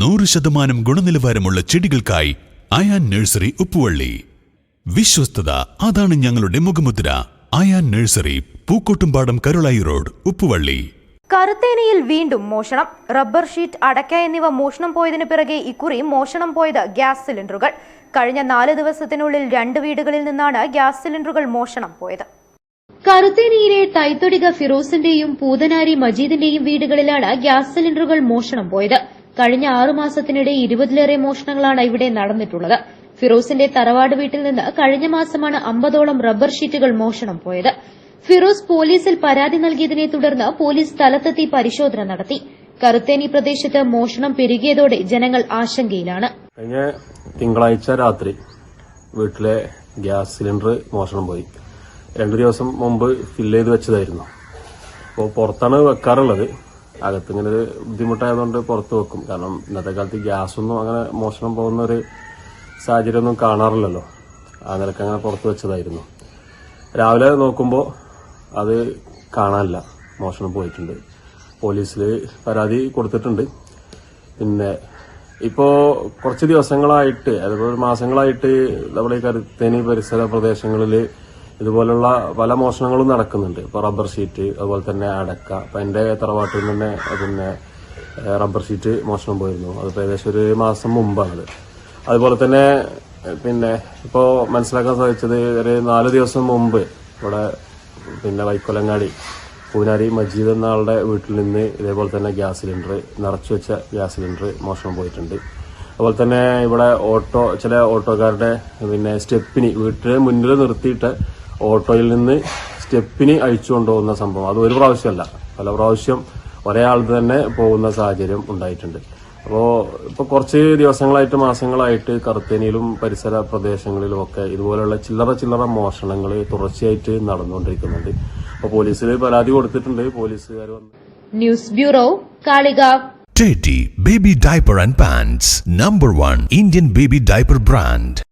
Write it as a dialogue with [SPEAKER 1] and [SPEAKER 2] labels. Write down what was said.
[SPEAKER 1] നൂറ് ശതമാനം ഗുണനിലവാരമുള്ള ചെടികൾക്കായി അയാൻ നഴ്സറി ഉപ്പുവള്ളി. വിശ്വസ്തത അതാണ് ഞങ്ങളുടെ മുഖമുദ്ര. Ayaan nursery Pookkottumpadam Karulayi road Uppuvalli.
[SPEAKER 2] കറുത്തേനയിൽ വീണ്ടും മോഷണം. റബ്ബർ ഷീറ്റ് അടയ്ക്ക എന്നിവ മോഷണം പോയതിനു പിറകെ ഇക്കുറി മോഷണം പോയത് ഗ്യാസ് സിലിണ്ടറുകൾ. കഴിഞ്ഞ നാല് ദിവസത്തിനുള്ളിൽ രണ്ട് വീടുകളിൽ നിന്നാണ് ഗ്യാസ് സിലിണ്ടറുകൾ മോഷണം പോയത്. കറുത്തേനയിലെ തൈത്തൊടിക ഫിറോസിന്റെയും പൂതനാരി മജീദിന്റെയും വീടുകളിലാണ് ഗ്യാസ് സിലിണ്ടറുകൾ മോഷണം പോയത്. കഴിഞ്ഞ ആറു മാസത്തിനിടെ ഇരുപതിലേറെ മോഷണങ്ങളാണ് ഇവിടെ നടന്നിട്ടുള്ളത്. ഫിറോസിന്റെ തറവാട് വീട്ടിൽ നിന്ന് കഴിഞ്ഞ മാസമാണ് അമ്പതോളം റബ്ബർ ഷീറ്റുകൾ മോഷണം പോയത്. ഫിറോസ് പോലീസിൽ പരാതി നൽകിയതിനെ തുടർന്ന് പോലീസ് സ്ഥലത്തെത്തി പരിശോധന നടത്തി. കറുത്തേനി പ്രദേശത്ത് മോഷണം പെരുകിയതോടെ ജനങ്ങൾ ആശങ്കയിലാണ്.
[SPEAKER 3] കഴിഞ്ഞ തിങ്കളാഴ്ച രാത്രി വീട്ടിലെ ഗ്യാസ് സിലിണ്ടർ മോഷണം പോയി. രണ്ടു ദിവസം മുമ്പ് ഫില്ല് ചെയ്ത് വെച്ചതായിരുന്നു. അപ്പോൾ പുറത്താണ് വെക്കാറുള്ളത്. അകത്ത് ഇങ്ങനെ ഒരു ബുദ്ധിമുട്ടായതുകൊണ്ട് പുറത്ത് വെക്കും. കാരണം ഇന്നത്തെ കാലത്ത് ഗ്യാസൊന്നും അങ്ങനെ മോഷണം പോകുന്ന ഒരു സാഹചര്യമൊന്നും കാണാറില്ലല്ലോ. ആ നിലയ്ക്ക് അങ്ങനെ പുറത്ത് വെച്ചതായിരുന്നു. രാവിലെ നോക്കുമ്പോൾ അത് കാണാനില്ല. മോഷണം പോയിട്ടുണ്ട്. പോലീസിൽ പരാതി കൊടുത്തിട്ടുണ്ട്. പിന്നെ ഇപ്പോൾ കുറച്ച് ദിവസങ്ങളായിട്ട് അതുപോലെ മാസങ്ങളായിട്ട് നമ്മുടെ ഈ കരുത്തേനി പരിസര പ്രദേശങ്ങളിൽ ഇതുപോലുള്ള പല മോഷണങ്ങളും നടക്കുന്നുണ്ട്. ഇപ്പൊ റബ്ബർ ഷീറ്റ് അതുപോലെ തന്നെ അടക്ക. അപ്പൊ എന്റെ തറവാട്ടിൽ നിന്ന് തന്നെ പിന്നെ റബ്ബർ ഷീറ്റ് മോഷണം പോയിരുന്നു. അതിപ്പോ ഏകദേശം ഒരു മാസം മുമ്പാണ് അതുപോലെ തന്നെ പിന്നെ ഇപ്പോ മനസ്സിലാക്കാൻ സാധിച്ചത് ഒരു നാല് ദിവസം മുമ്പ് ഇവിടെ പിന്നെ വൈക്കൊലങ്ങാടി പൂനാരി മജീദ് എന്ന ആളുടെ വീട്ടിൽ നിന്ന് ഇതേപോലെ തന്നെ ഗ്യാസ് സിലിണ്ടർ നിറച്ചു വെച്ച ഗ്യാസ് സിലിണ്ടർ മോഷണം പോയിട്ടുണ്ട്. അതുപോലെ തന്നെ ഇവിടെ ഓട്ടോ ചില ഓട്ടോക്കാരുടെ പിന്നെ സ്റ്റെപ്പിനി വീട്ടിൽ മുന്നിൽ നിർത്തിയിട്ട് ഓട്ടോയിൽ നിന്ന് സ്റ്റെപ്പിന് അഴിച്ചു കൊണ്ടുപോകുന്ന സംഭവം. അത് ഒരു പ്രാവശ്യമല്ല. പല പ്രാവശ്യം ഒരാൾ ആൾ തന്നെ പോകുന്ന സാഹചര്യം ഉണ്ടായിട്ടുണ്ട്. അപ്പോൾ ഇപ്പോൾ കുറച്ച് ദിവസങ്ങളായിട്ട് മാസങ്ങളായിട്ട് കറുത്തേനിയിലും പരിസര പ്രദേശങ്ങളിലും ഒക്കെ ഇതുപോലുള്ള ചില്ലറ ചില്ലറ മോഷണങ്ങൾ തുടർച്ചയായിട്ട് നടന്നുകൊണ്ടിരിക്കുന്നുണ്ട്. അപ്പോൾ പോലീസിൽ പരാതി കൊടുത്തിട്ടുണ്ട്. പോലീസുകാർ വന്ന്
[SPEAKER 2] news bureau Kalika
[SPEAKER 1] Teddy Baby Diaper and Pants Number One Indian Baby Diaper Brand